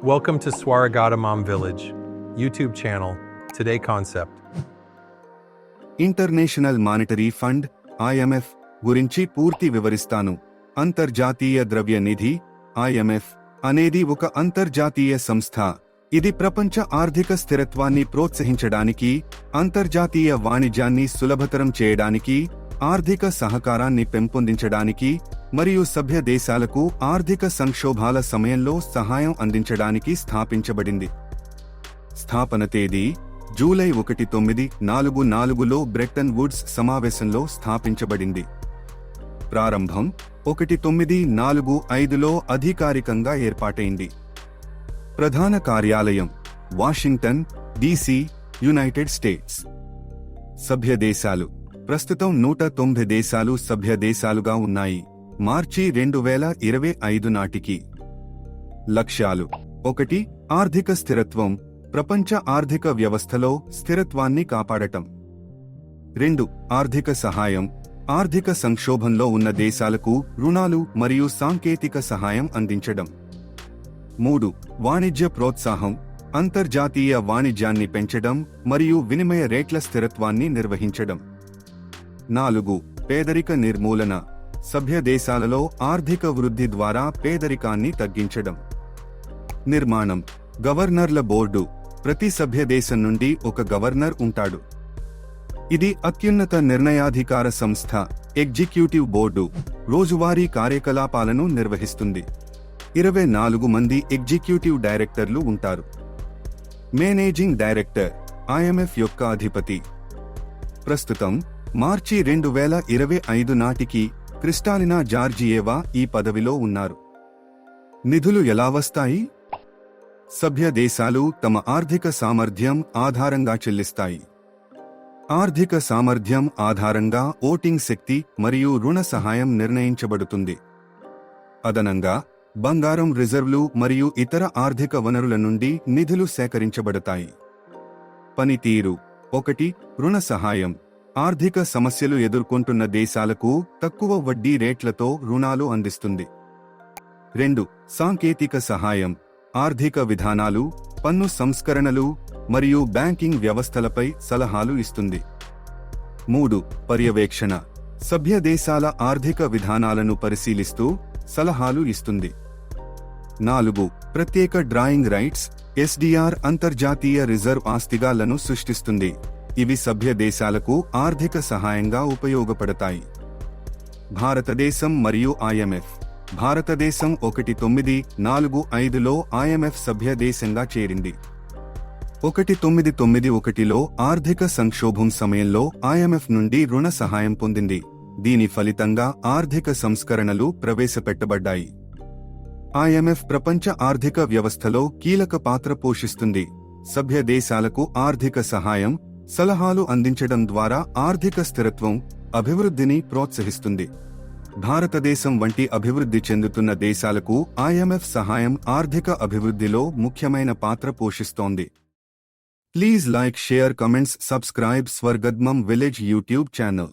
Welcome to Swaragadamam Village, YouTube channel. Today concept. International monetary fund IMF గురించి పూర్తి వివరిస్తాను అంతర్జాతీయ ద్రవ్య నిధి ఐఎంఎఫ్ అనేది ఒక అంతర్జాతీయ సంస్థ ఇది ప్రపంచ ఆర్థిక స్థిరత్వాన్ని ప్రోత్సహించడానికి అంతర్జాతీయ వాణిజ్యాన్ని సులభతరం చేయడానికి ఆర్థిక సహకారాన్ని పెంపొందించడానికి మరియు సభ్య దేశాలకు ఆర్థిక సంక్షోభాల సమయంలో సహాయం అందించడానికి స్థాపించబడింది. స్థాపన తేదీ జూలై ఒకటి తొమ్మిది నాలుగు నాలుగులో బ్రెట్టన్ వుడ్స్ సమావేశంలో స్థాపించబడింది. ప్రారంభం ఒకటి తొమ్మిది నాలుగు ఐదులో అధికారికంగా ఏర్పాటైంది. ప్రధాన కార్యాలయం వాషింగ్టన్ డీసీ యునైటెడ్ స్టేట్స్. సభ్య దేశాలు. ప్రస్తుతం నూట తొంభై దేశాలు సభ్య దేశాలుగా ఉన్నాయి. మార్చి రెండు వేల ఇరవై ఐదు నాటికి. లక్ష్యాలు. ఒకటి ఆర్థిక స్థిరత్వం ప్రపంచ ఆర్థిక వ్యవస్థలో స్థిరత్వాన్ని కాపాడటం. రెండు ఆర్థిక సహాయం ఆర్థిక సంక్షోభంలో ఉన్న దేశాలకు రుణాలు మరియు సాంకేతిక సహాయం అందించడం. మూడు వాణిజ్య ప్రోత్సాహం అంతర్జాతీయ వాణిజ్యాన్ని పెంచడం మరియు వినిమయ రేట్ల స్థిరత్వాన్ని నిర్వహించడం. నాలుగు పేదరిక నిర్మూలన సభ్య దేశాలలో ఆర్థిక వృద్ధి ద్వారా పేదరికాన్ని తగ్గించడం. నిర్మాణం. గవర్నర్ల బోర్డు. ప్రతి సభ్య దేశం నుండి ఒక గవర్నర్ ఉంటాడు. ఇది అత్యున్నత నిర్ణయాధికార సంస్థ ఎగ్జిక్యూటివ్ బోర్డు. రోజువారీ కార్యకలాపాలను నిర్వహిస్తుంది. ఇరవై నాలుగు మంది ఎగ్జిక్యూటివ్ డైరెక్టర్లు ఉంటారు. మేనేజింగ్ డైరెక్టర్ ఐఎంఎఫ్ యొక్క అధిపతి. ప్రస్తుతం మార్చి రెండు వేల ఇరవై ఐదు నాటికి క్రిస్టాలినా జార్జియేవా ఈ పదవిలో ఉన్నారు. నిధులు ఎలా వస్తాయి? సభ్య దేశాలు తమ ఆర్థిక సామర్థ్యం ఆధారంగా చెల్లిస్తాయి. ఆర్థిక సామర్థ్యం ఆధారంగా ఓటింగ్ శక్తి మరియు రుణ సహాయం నిర్ణయించబడుతుంది. అదనంగా బంగారం రిజర్వ్లు మరియు ఇతర ఆర్థిక వనరుల నుండి నిధులు సేకరించబడతాయి. పనితీరు ఒకటి రుణ సహాయం. ఆర్థిక సమస్యలు ఎదుర్కొంటున్న దేశాలకు తక్కువ వడ్డీ రేట్లతో రుణాలు అందిస్తుంది. రెండు సాంకేతిక సహాయం. ఆర్థిక విధానాలు పన్ను సంస్కరణలు మరియు బ్యాంకింగ్ వ్యవస్థలపై సలహాలు ఇస్తుంది. మూడు పర్యవేక్షణ. సభ్య దేశాల ఆర్థిక విధానాలను పరిశీలిస్తూ సలహాలు ఇస్తుంది. నాలుగు ప్రత్యేక డ్రాయింగ్ రైట్స్ ఎస్డిఆర్ అంతర్జాతీయ రిజర్వ్ ఆస్తిగాలను సృష్టిస్తుంది. ఇవి సభ్య దేశాలకు ఆర్థిక సహాయంగా ఉపయోగపడతాయి. భారతదేశం మరియు ఐఎంఎఫ్ భారతదేశం ఒకటి తొమ్మిది నాలుగు ఐదులో ఐఎంఎఫ్ సభ్య దేశంగా చేరింది. ఒకటి తొమ్మిది తొమ్మిది ఒకటిలో ఆర్థిక సంక్షోభం సమయంలో ఐఎంఎఫ్ నుండి రుణ సహాయం పొందింది. దీని ఫలితంగా ఆర్థిక సంస్కరణలు ప్రవేశపెట్టబడ్డాయి. ఐఎంఎఫ్ ప్రపంచ ఆర్థిక వ్యవస్థలో కీలక పాత్ర పోషిస్తుంది. సభ్య దేశాలకు ఆర్థిక సహాయం సలహాలు అందించడం ద్వారా ఆర్థిక స్థిరత్వం అభివృద్ధిని ప్రోత్సహిస్తుంది. భారతదేశం వంటి అభివృద్ధి చెందుతున్న దేశాలకు ఐఎంఎఫ్ సహాయం ఆర్థిక అభివృద్ధిలో ముఖ్యమైన పాత్ర పోషిస్తోంది. Please like share comments subscribe Swargadmam village YouTube channel.